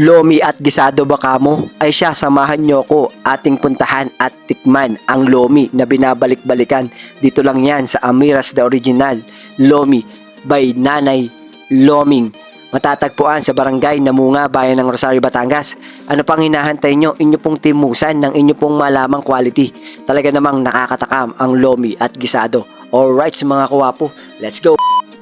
Lomi at Gisado Bakamo ay siya samahan nyo ko ating puntahan at tikman ang Lomi na binabalik-balikan. Dito lang yan sa Amiras the Original Lomi by Nanay Loming. Matatagpuan sa barangay Namunga, Bayan ng Rosario, Batangas. Ano pang hinahantay nyo? Inyo pong timusan ng inyo pong malamang quality. Talaga namang nakakatakam ang Lomi at Gisado. Alright mga kawapo, let's go!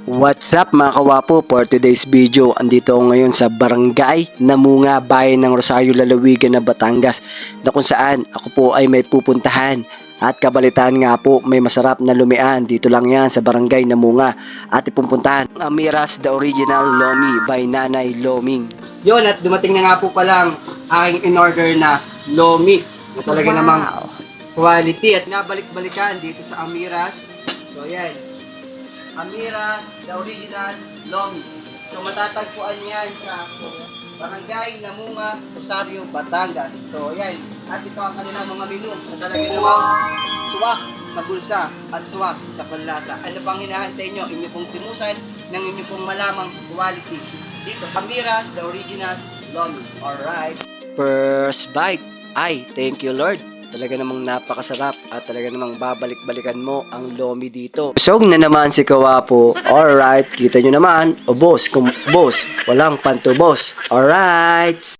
What's up mga kawapo? For today's video andito ako ngayon sa barangay Namunga Bayan ng Rosario Lalawigan na Batangas na kung saan ako po ay may pupuntahan. At kabalitaan nga po may masarap na lumian. Dito lang yan sa barangay Namunga. At ipupuntahan ang Amiras the Original Lomi by Nanay Loming. Yun at dumating na nga po palang aking in-order na Lomi na talaga namang quality. At nabalik-balikan dito sa Amiras so yan Amiras, the original Lomis. So matatagpuan yan sa Barangay Namunga, Rosario, Batangas. So yan, at ito ang kanilang mga menu na talaga namang suwak sa bulsa at suwak sa panlasa. Ano pang hinahantay nyo? Inyo pong timusan ng inyo pong malamang quality dito sa Amiras, the original Lomi. Alright. First bite. Ay, thank you Lord. Talaga namang napakasarap at talaga namang babalik-balikan mo ang lomi dito. Busog na naman si Kawapo. Alright, kita nyo naman. O boss, kung boss, walang pantubos. Alright.